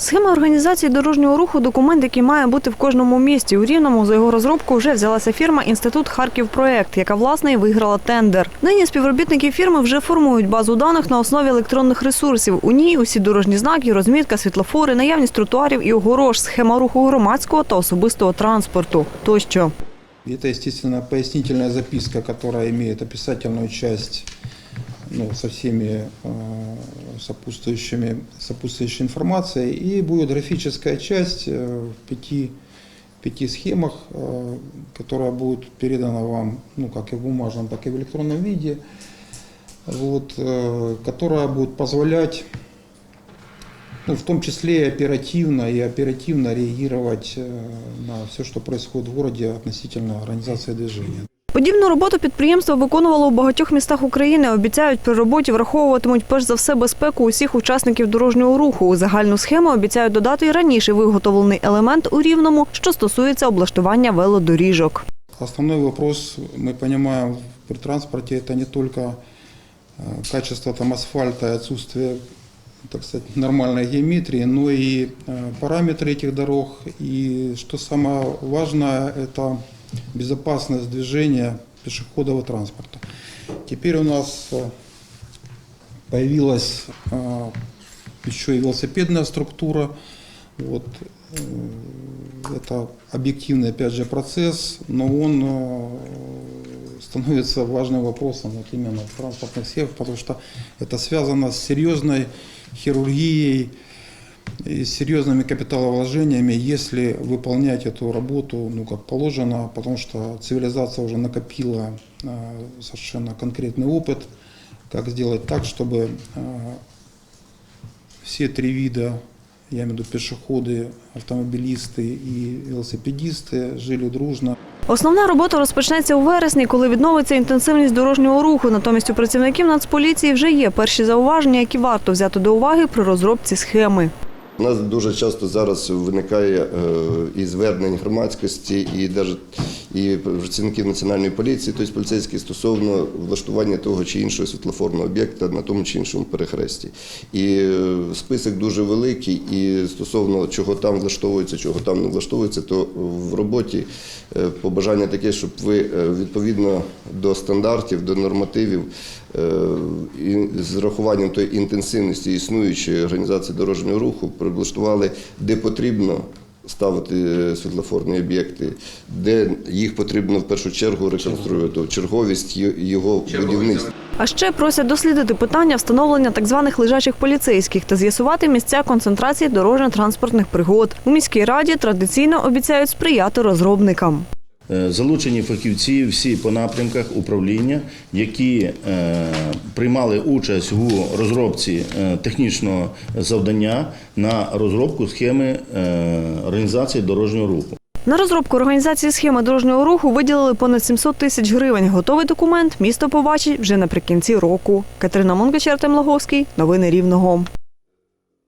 Схема організації дорожнього руху документ, який має бути в кожному місті. У Рівному за його розробку вже взялася фірма Інститут Харків Проект, яка власне і виграла тендер. Нині співробітники фірми вже формують базу даних на основі електронних ресурсів. У ній усі дорожні знаки, розмітка, світлофори, наявність тротуарів і огорож, схема руху громадського та особистого транспорту тощо. Это, естественно, пояснительная записка, которая имеет описательную часть ну, со всеми э, сопутствующими, сопутствующей информацией. И будет графическая часть э, в пяти, пяти схемах, э, которая будет передана вам ну, как и в бумажном, так и в электронном виде, вот, которая будет позволять ну, в том числе и оперативно и оперативно реагировать на все, что происходит в городе относительно организации движения. Подібну роботу підприємство виконувало у багатьох містах України. Обіцяють, при роботі враховуватимуть перш за все безпеку усіх учасників дорожнього руху. У загальну схему обіцяють додати і раніше виготовлений елемент у рівному, що стосується облаштування велодоріжок. Основной вопрос, мы понимаем, при транспорте это не только э, качество там, асфальта и отсутствие так сказать, нормальной геометрии, но и э, параметры этих дорог. И что самое важное, это безопасность движения пешеходов и транспорта. Теперь у нас э, появилась э, еще и велосипедная структура. Вот, э, это объективный, опять же, процесс, но он становится важным вопросом вот именно транспортных сферах, потому что это связано с серьезной хирургией и с серьезными капиталовложениями, если выполнять эту работу ну, как положено, потому что цивилизация уже накопила э, совершенно конкретный опыт, как сделать так, чтобы э, все три вида, я имею в виду пешеходы, автомобилисты и велосипедисты, жили дружно. Основна робота розпочнеться у вересні, коли відновиться інтенсивність дорожнього руху. Натомість у працівників Нацполіції вже є перші зауваження, які варто взяти до уваги при розробці схеми. У нас дуже часто зараз виникає е, і звернень громадськості, і і працівників національної поліції, тобто поліцейські стосовно влаштування того чи іншого світлофорного об'єкта на тому чи іншому перехресті. І е, список дуже великий, і стосовно чого там влаштовується, чого там не влаштовується, то в роботі е, побажання таке, щоб ви відповідно до стандартів, до нормативів з рахуванням тої інтенсивності існуючої організації дорожнього руху облаштували, де потрібно ставити е, світлофорні об'єкти, де їх потрібно в першу чергу реконструювати, черговість його будівництва. А ще просять дослідити питання встановлення так званих лежачих поліцейських та з'ясувати місця концентрації дорожньо-транспортних пригод. У міській раді традиційно обіцяють сприяти розробникам. Е, Залучені фахівці всі по напрямках управління, які е, приймали участь у розробці е, технічного завдання на розробку схеми організації дорожнього руху. На розробку організації схеми дорожнього руху виділили понад 700 тисяч гривень. Готовий документ місто побачить вже наприкінці року. Катерина Монгачер, Артем Лаговський. Новини Рівного.